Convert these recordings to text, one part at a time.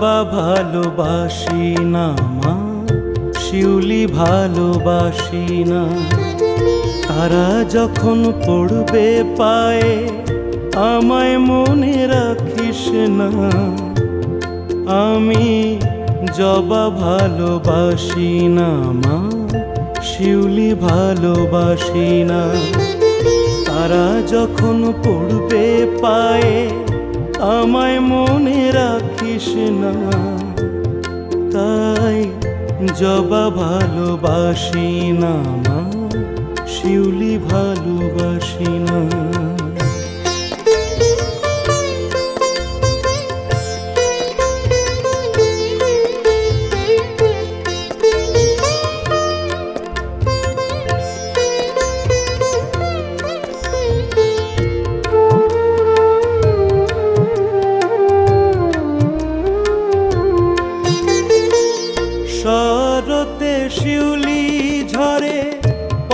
জবা ভালোবাসি না মা, শিউলি ভালোবাসি না। তারা যখন পড়বে পায়ে, আমায় মনে রাখিস না। আমি জবা ভালোবাসি না মা, শিউলি ভালোবাসি না। তারা যখন পড়বে পায়ে, আমায় মনে রাখিস না তাই জবা ভালোবাসি না মা শিউলি ভালোবাসি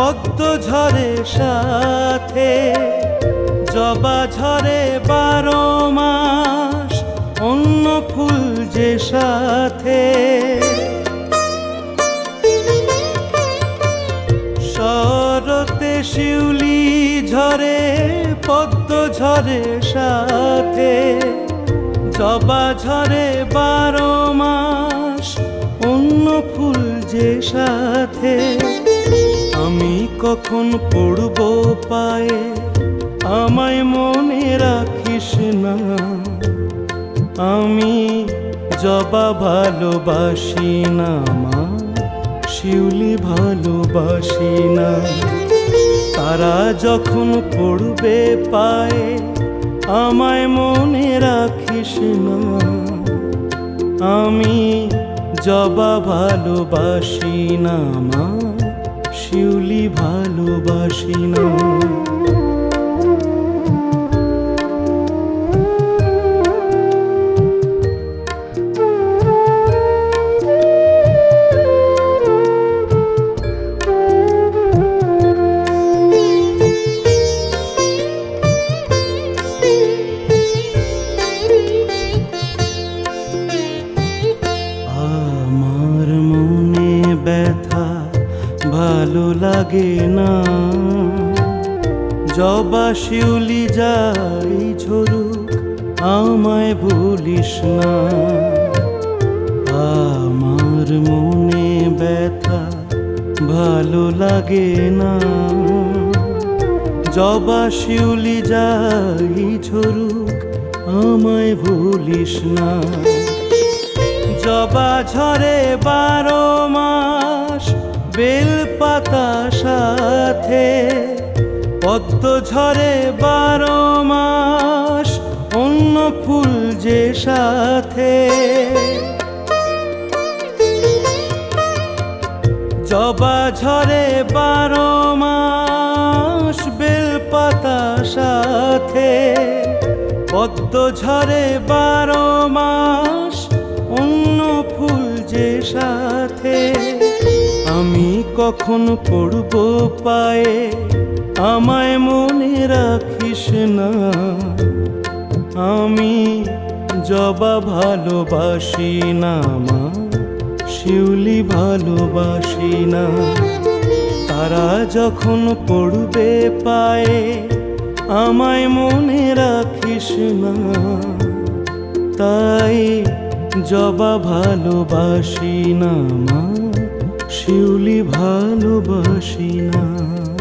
পদ্ম ঝরে সাথে, জবা ঝরে বারো মাস, অন্য ফুল যে সাথে। শরতে শিউলি ঝরে, পদ্ম ঝরে সাথে, জবা ঝরে বারো মাস, অন্য ফুল যে সাথে। আমি কখন পড়ব পায়ে? আমায় মনে রাখিস না। আমি জবা ভালোবাসি না, মা। শিউলি ভালোবাসি না। তারা যখন পড়বে পায়ে, আমায় মনে রাখিস না। আমি জবা ভালোবাসি না, মা। শিউলি ভালোবাসি না। আমার মনে ব্যথা ভালো লাগে না। জবা শিউলি যাই ঝরুক, আমায় ভুলিস না। আমার মনে ব্যথা ভালো লাগে না। জবা শিউলি যাই ঝরুক, আমায় ভুলিস না। জবা ঝরে বারো মাস বেল পাতা সাথে পদ্ম ঝরে বারো মাস, অন্য ফুল যে সাথে। জবা ঝরে বারো মাস বেল পাতা সাথে পদ্ম ঝরে বারো মাস, অন্য ফুল যে সাথে। কখন পড়ব পায়ে? আমায় মনে রাখিস না। আমি জবা ভালোবাসি না, মা। শিউলি ভালোবাসি না। তারা যখন পড়বে পায়ে, আমায় মনে রাখিস না। তাই জবা ভালোবাসি না, মা। শিউলি ভালোবাসি না।